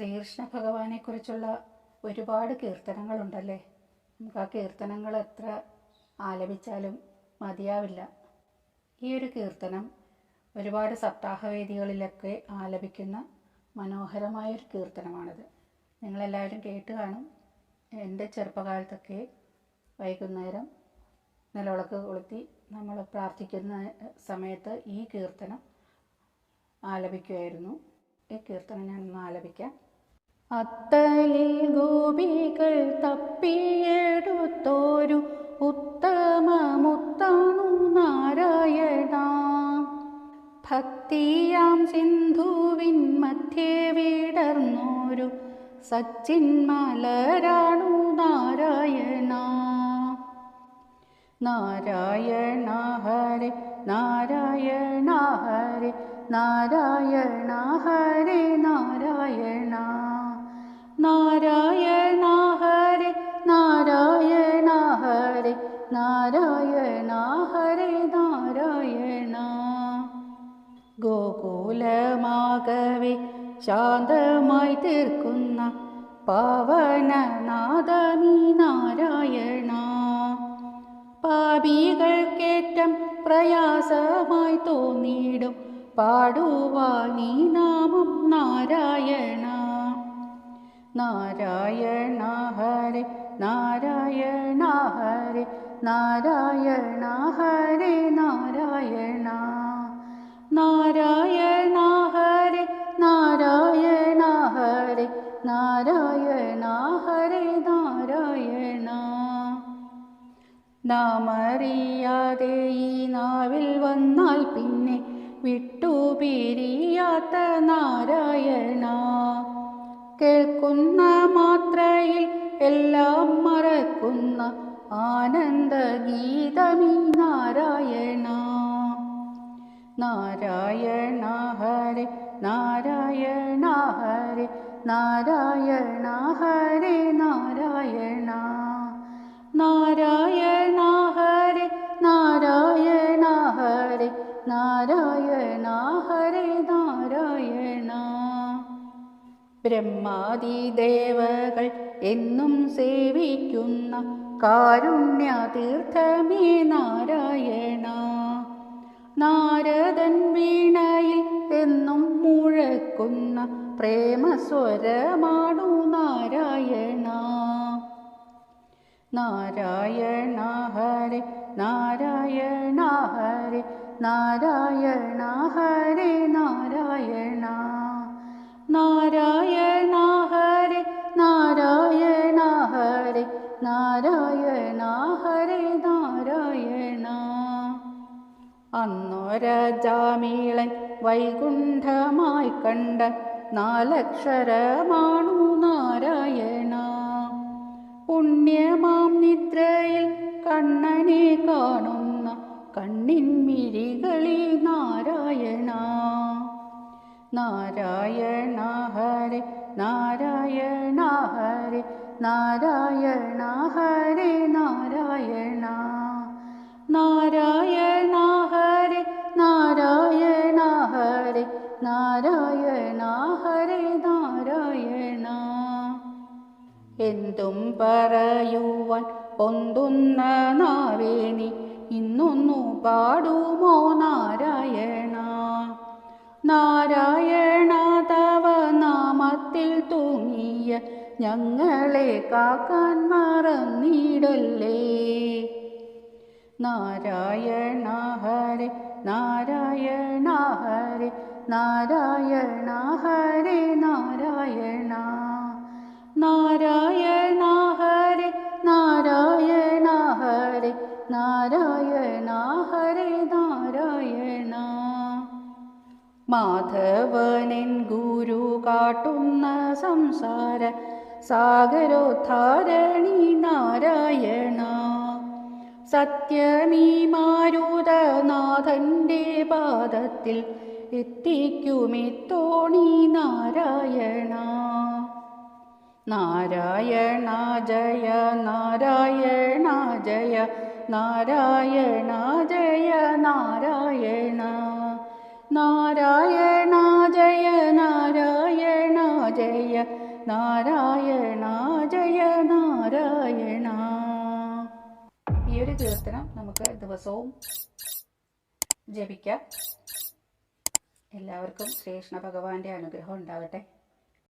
ശ്രീകൃഷ്ണ ഭഗവാനെക്കുറിച്ചുള്ള ഒരുപാട് കീർത്തനങ്ങളുണ്ടല്ലേ? നമുക്ക് ആ കീർത്തനങ്ങൾ എത്ര ആലപിച്ചാലും മതിയാവില്ല. ഈ ഒരു കീർത്തനം ഒരുപാട് സപ്താഹവേദികളിലൊക്കെ ആലപിക്കുന്ന മനോഹരമായൊരു കീർത്തനമാണിത്. നിങ്ങളെല്ലാവരും കേട്ട് കാണും. എന്റെ ചെറുപ്പകാലത്തൊക്കെ വൈകുന്നേരം നിലവിളക്ക് കൊളുത്തി നമ്മൾ പ്രാർത്ഥിക്കുന്ന സമയത്ത് ഈ കീർത്തനം ആലപിക്കുമായിരുന്നു ഈ കീർത്തനം ഞാനൊന്ന് ആലപിക്കാം. അത്തലിൽ ഗോപികൾ തപ്പിയെടുത്തോരു ഉത്തമമുത്തണു നാരായണ. ഭക്തിയാം സിന്ധുവിൻ മധ്യേ വിടർന്നോരു സച്ചിന്മലരാണു നാരായണ. നാരായണ ഹരെ നാരായണ ഹരെ നാരായണ ഹരെ നാരായണ. നാരായണ ഹരെ നാരായണ ഹരെ നാരായണ ഹരെ നാരായണ. ഗോകുലമാകവെ ശാന്തമായി തീർക്കുന്ന പാവനനാദമീ നാരായണ. പാപികൾക്കേറ്റം പ്രയാസമായി തോന്നിയിടും പാടുവാനീ നാമം നാരായണ. നാരായണ ഹരെ നാരായണ ഹരെ നാരായണ ഹരെ നാരായണ നാരായണ ഹരെ നാരായണ ഹരെ നാരായണ ഹരെ നാരായണ. നാമറിയാതെ ഈ നാവിൽ വന്നാൽ പിന്നെ വിട്ടുപിരിയാത്ത നാരായണ. കേൾക്കുന്ന മാത്രയിൽ എല്ലാം മറക്കുന്ന ആനന്ദഗീതമീ നാരായണ. നാരായണ ഹരെ നാരായണ ഹരെ നാരായണ ഹരെ നാരായണ. നാരായണ ഹരെ നാരായണ ഹരെ നാരായണ ഹരെ നാരായണ ബ്രഹ്മാദിദേവകൾ എന്നും സേവിക്കുന്ന കാരുണ്യതീർത്ഥമേ നാരായണ. നാരദൻ വീണയിൽ എന്നും മുഴക്കുന്ന പ്രേമസ്വരമാണു നാരായണ. നാരായണ ഹരെ നാരായണ ഹരെ നാരായണ ഹരെ നാരായണ. നാരായണ ഹരെ നാരായണ ഹരെ നാരായണ ഹരെ നാരായണ. അന്നൊരജാമീളൻ വൈകുണ്ഠമായി കണ്ട നാലക്ഷരമാണു നാരായണ. പുണ്യമാം നിദ്രയിൽ കണ്ണനെ കാണുന്ന കണ്ണിൻ മിഴികളിൽ നാരായണ ഹരി നാരായണ ഹരി നാരായണ ഹരി നാരായണ നാരായണ ഹരി നാരായണ ഹരി നാരായണ ഹരി നാരായണ. എന്തും പറയുവാൻ പൊന്തുന്ന നാവേനി ഇന്നൊന്നു പാടുമോ നാരായണ? ഞങ്ങളെ കാക്കാൻ മറന്നിടല്ലേ? നാരായണ ഹരെ നാരായണ ഹരെ നാരായണ ഹരെ നാരായണ. നാരായണ ഹരെ നാരായണ ഹരെ നാരായണ നാരായണ. മാധവനൻ ഗുരു കാട്ടുന്ന സംസാര സാഗരോദ്ധാരണി നാരായണ. സത്യമീ മാരുതനാഥന്റെ പാദത്തിൽ എത്തിക്കുമിത്തോണി നാരായണ. നാരായണ ജയ നാരായണ ജയ നാരായണ ജയ നാരായണ. നാരായണ ജയ നാരായണ. ഈ ഒരു കീർത്തനം നമുക്ക് ദിവസവും ജപിക്കാം. എല്ലാവർക്കും ശ്രീകൃഷ്ണ ഭഗവാന്റെ അനുഗ്രഹം ഉണ്ടാകട്ടെ.